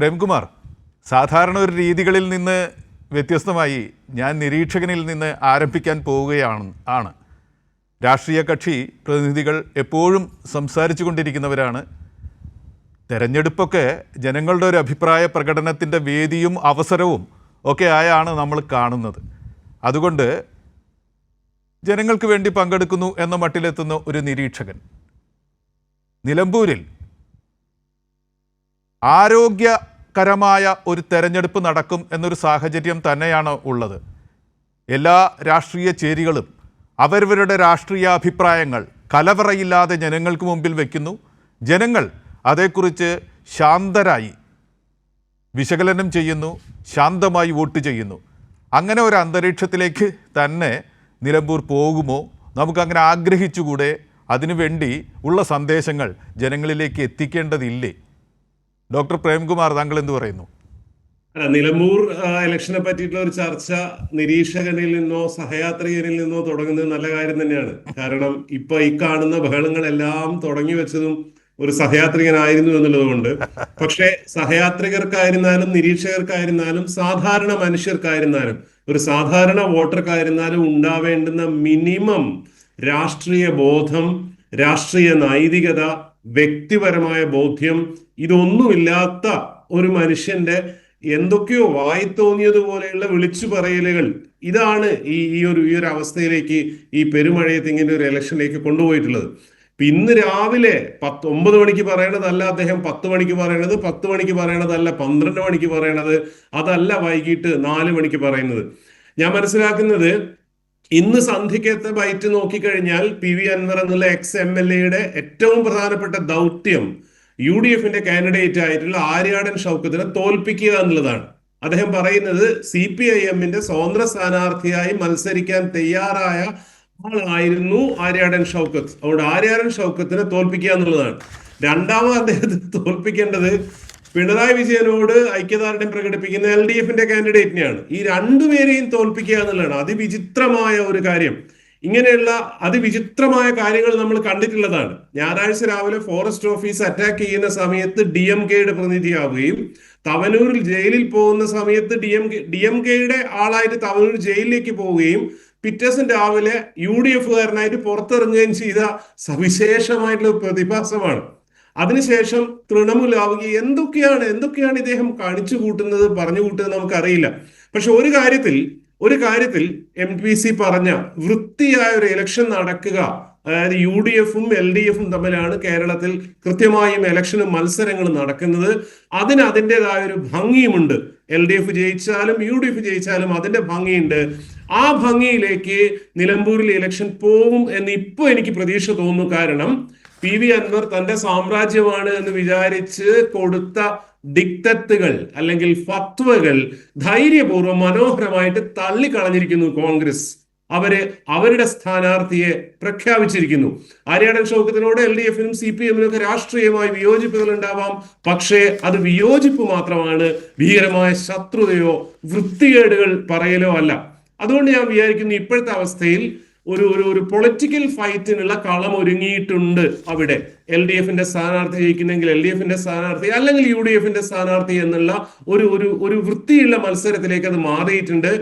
പ്രേംകുമാർ സാധാരണ ഒരു രീതികളിൽ നിന്ന് വ്യത്യസ്തമായി ഞാൻ നിരീക്ഷകനിൽ നിന്ന് ആരംഭിക്കാൻ പോവുകയാണ് ആണ്. രാഷ്ട്രീയ കക്ഷി പ്രതിനിധികൾ എപ്പോഴും സംസാരിച്ചു കൊണ്ടിരിക്കുന്നവരാണ് തെരഞ്ഞെടുപ്പൊക്കെ ജനങ്ങളുടെ ഒരു അഭിപ്രായ പ്രകടനത്തിന്റെ വേദിയും അവസരവും ഒക്കെ ആയാണ് നമ്മൾ കാണുന്നത്. അതുകൊണ്ട് ജനങ്ങൾക്ക് വേണ്ടി പങ്കെടുക്കുന്നു എന്ന മട്ടിലെത്തുന്ന ഒരു നിരീക്ഷകൻ. നിലമ്പൂരിൽ ആരോഗ്യകരമായ ഒരു തെരഞ്ഞെടുപ്പ് നടക്കും എന്നൊരു സാഹചര്യം തന്നെയാണ് ഉള്ളത്. എല്ലാ രാഷ്ട്രീയ ചേരികളും അവരവരുടെ രാഷ്ട്രീയ അഭിപ്രായങ്ങൾ കലവറയില്ലാതെ ജനങ്ങൾക്ക് മുമ്പിൽ വയ്ക്കുന്നു ജനങ്ങൾ അതേക്കുറിച്ച് ശാന്തരായി വിശകലനം ചെയ്യുന്നു ശാന്തമായി വോട്ട് ചെയ്യുന്നു. അങ്ങനെ ഒരു അന്തരീക്ഷത്തിലേക്ക് തന്നെ നിലമ്പൂർ പോകുമോ? നമുക്കങ്ങനെ ആഗ്രഹിച്ചുകൂടെ? അതിനുവേണ്ടി ഉള്ള സന്ദേശങ്ങൾ ജനങ്ങളിലേക്ക് എത്തിക്കേണ്ടതില്ലേ? ഡോക്ടർ പ്രേംകുമാർ താങ്കൾ എന്ത് പറയുന്നു? നിലമ്പൂർ ഇലക്ഷനെ പറ്റിയിട്ടുള്ള ഒരു ചർച്ച നിരീക്ഷകനിൽ നിന്നോ സഹയാത്രികനിൽ നിന്നോ തുടങ്ങുന്നത് നല്ല കാര്യം തന്നെയാണ്. കാരണം ഇപ്പൊ ഈ കാണുന്ന ബഹളങ്ങളെല്ലാം തുടങ്ങി വെച്ചതും ഒരു സഹയാത്രികനായിരുന്നു എന്നുള്ളത് കൊണ്ട്. പക്ഷേ സഹയാത്രികർക്കായിരുന്നാലും നിരീക്ഷകർക്കായിരുന്നാലും സാധാരണ മനുഷ്യർക്കായിരുന്നാലും ഒരു സാധാരണ വോട്ടർക്കായിരുന്നാലും ഉണ്ടാവേണ്ടുന്ന മിനിമം രാഷ്ട്രീയ ബോധം രാഷ്ട്രീയ നൈതികത വ്യക്തിപരമായ ബോധ്യം ഇതൊന്നുമില്ലാത്ത ഒരു മനുഷ്യന്റെ എന്തൊക്കെയോ വായി തോന്നിയതുപോലെയുള്ള വിളിച്ചു പറയലുകൾ ഇതാണ് ഈ ഈ ഒരു ഈ ഒരു അവസ്ഥയിലേക്ക് ഈ പെരുമഴയത്ത് ഇങ്ങനെ ഒരു ഇലക്ഷനിലേക്ക് കൊണ്ടുപോയിട്ടുള്ളത്. ഇന്ന് രാവിലെ പത്ത് ഒമ്പത് മണിക്ക് പറയണതല്ല അദ്ദേഹം പത്ത് മണിക്ക് പറയണത് പത്ത് മണിക്ക് പറയണതല്ല പന്ത്രണ്ട് മണിക്ക് പറയണത് അതല്ല വൈകിട്ട് നാല് മണിക്ക് പറയുന്നത്. ഞാൻ മനസ്സിലാക്കുന്നത് ഇന്ന് സന്ധിക്കത്തെ ബൈറ്റ് നോക്കിക്കഴിഞ്ഞാൽ പി വി അൻവർ എന്നുള്ള എക്സ് എം എൽ എയുടെ ഏറ്റവും പ്രധാനപ്പെട്ട ദൗത്യം യു ഡി എഫിന്റെ കാൻഡിഡേറ്റ് ആയിട്ടുള്ള ആര്യാടൻ ഷൗക്കത്തിനെ തോൽപ്പിക്കുക എന്നുള്ളതാണ്. അദ്ദേഹം പറയുന്നത് സി പി ഐ എമ്മിന്റെ സ്വതന്ത്ര സ്ഥാനാർത്ഥിയായി മത്സരിക്കാൻ തയ്യാറായ ആളായിരുന്നു ആര്യാടൻ ഷൗക്കത്ത്. അതുകൊണ്ട് ആര്യാടൻ ഷൗക്കത്തിനെ തോൽപ്പിക്കുക എന്നുള്ളതാണ്. രണ്ടാമത് അദ്ദേഹത്തെ തോൽപ്പിക്കേണ്ടത് പിണറായി വിജയനോട് ഐക്യദാർഢ്യം പ്രകടിപ്പിക്കുന്ന എൽ ഡി എഫിന്റെ കാൻഡിഡേറ്റിനെയാണ്. ഈ രണ്ടുപേരെയും തോൽപ്പിക്കുക എന്നുള്ളതാണ് അതിവിചിത്രമായ ഒരു കാര്യം. ഇങ്ങനെയുള്ള അതിവിചിത്രമായ കാര്യങ്ങൾ നമ്മൾ കണ്ടിട്ടുള്ളതാണ്. ഞായറാഴ്ച രാവിലെ ഫോറസ്റ്റ് ഓഫീസ് അറ്റാക്ക് ചെയ്യുന്ന സമയത്ത് ഡി എം കെയുടെ പ്രതിനിധിയാവുകയും തവനൂരിൽ ജയിലിൽ പോകുന്ന സമയത്ത് D M K D M കെയുടെ ആളായിട്ട് തവനൂർ ജയിലിലേക്ക് പോവുകയും പിറ്റേഴ്സൺ രാവിലെ യു ഡി എഫുകാരനായിട്ട് പുറത്തിറങ്ങുകയും ചെയ്ത സവിശേഷമായിട്ടുള്ള പ്രതിഭാസമാണ്. അതിനുശേഷം തൃണമൂലാവുകയും എന്തൊക്കെയാണ് എന്തൊക്കെയാണ് ഇദ്ദേഹം കാണിച്ചു കൂട്ടുന്നത് പറഞ്ഞു കൂട്ടുന്നത് നമുക്കറിയില്ല. പക്ഷെ ഒരു കാര്യത്തിൽ ഒരു കാര്യത്തിൽ എം പി സി പറഞ്ഞ വൃത്തിയായ ഒരു ഇലക്ഷൻ നടക്കുക അതായത് യു ഡി എഫും എൽ ഡി എഫും തമ്മിലാണ് കേരളത്തിൽ കൃത്യമായും ഇലക്ഷനും മത്സരങ്ങളും നടക്കുന്നത്. അതിന് അതിന്റെതായ ഒരു ഭംഗിയുമുണ്ട്. എൽ ഡി എഫ് ജയിച്ചാലും യു ഡി എഫ് ജയിച്ചാലും അതിന്റെ ഭംഗിയുണ്ട്. ആ ഭംഗിയിലേക്ക് നിലമ്പൂരിൽ ഇലക്ഷൻ പോകും എന്ന് ഇപ്പൊ എനിക്ക് പ്രതീക്ഷ തോന്നുന്നു. കാരണം പി വി അൻവർ തന്റെ സാമ്രാജ്യമാണ് എന്ന് വിചാരിച്ച് കൊടുത്ത ഡിക്തത്തുകൾ അല്ലെങ്കിൽ ഫത്വകൾ ധൈര്യപൂർവം മനോഹരമായിട്ട് തള്ളിക്കളഞ്ഞിരിക്കുന്നു കോൺഗ്രസ്. അവർ അവരുടെ സ്ഥാനാർത്ഥിയെ പ്രഖ്യാപിച്ചിരിക്കുന്നു. ആര്യാടൻ ഷൗക്കത്തിനോട് എൽ ഡി എഫിനും സി പി എമ്മിനും ഒക്കെ രാഷ്ട്രീയമായി വിയോജിപ്പുകൾ ഉണ്ടാവാം പക്ഷേ അത് വിയോജിപ്പ് മാത്രമാണ് ഭീകരമായ ശത്രുതയോ വൃത്തികേടുകൾ പറയലോ അല്ല. അതുകൊണ്ട് ഞാൻ വിചാരിക്കുന്നു ഇപ്പോഴത്തെ അവസ്ഥയിൽ ഒരു ഒരു ഒരു പൊളിറ്റിക്കൽ ഫൈറ്റിനുള്ള കളം ഒരുങ്ങിയിട്ടുണ്ട് അവിടെ. എൽ ഡി എഫിന്റെ സ്ഥാനാർത്ഥി ജയിക്കുന്നെങ്കിൽ എൽ ഡി എഫിന്റെ സ്ഥാനാർത്ഥി അല്ലെങ്കിൽ യു ഡി എഫിന്റെ സ്ഥാനാർത്ഥി എന്നുള്ള ഒരു ഒരു ഒരു വൃത്തിയുള്ള മത്സരത്തിലേക്ക് അത് മാറിയിട്ടുണ്ട്.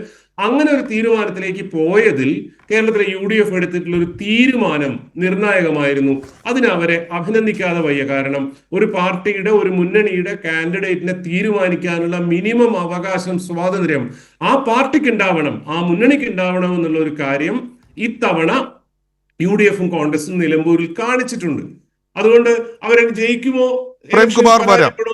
അങ്ങനെ ഒരു തീരുമാനത്തിലേക്ക് പോയതിൽ കേരളത്തിലെ യു ഡി എഫ് എടുത്തിട്ടുള്ള ഒരു തീരുമാനം നിർണായകമായിരുന്നു. അതിനവരെ അവരെ അഭിനന്ദിക്കാതെ വയ്യ കാരണം ഒരു പാർട്ടിയുടെ ഒരു മുന്നണിയുടെ കാൻഡിഡേറ്റിനെ തീരുമാനിക്കാനുള്ള മിനിമം അവകാശം സ്വാതന്ത്ര്യം ആ പാർട്ടിക്ക് ഉണ്ടാവണം ആ മുന്നണിക്ക് ഉണ്ടാവണം എന്നുള്ള ഒരു കാര്യം ഇത്തവണ യു ഡി എഫും കോൺഗ്രസും നിലമ്പൂരിൽ കാണിച്ചിട്ടുണ്ട്. അതുകൊണ്ട് അവരെ ജയിക്കുമോ? പ്രേംകുമാർ വരാം.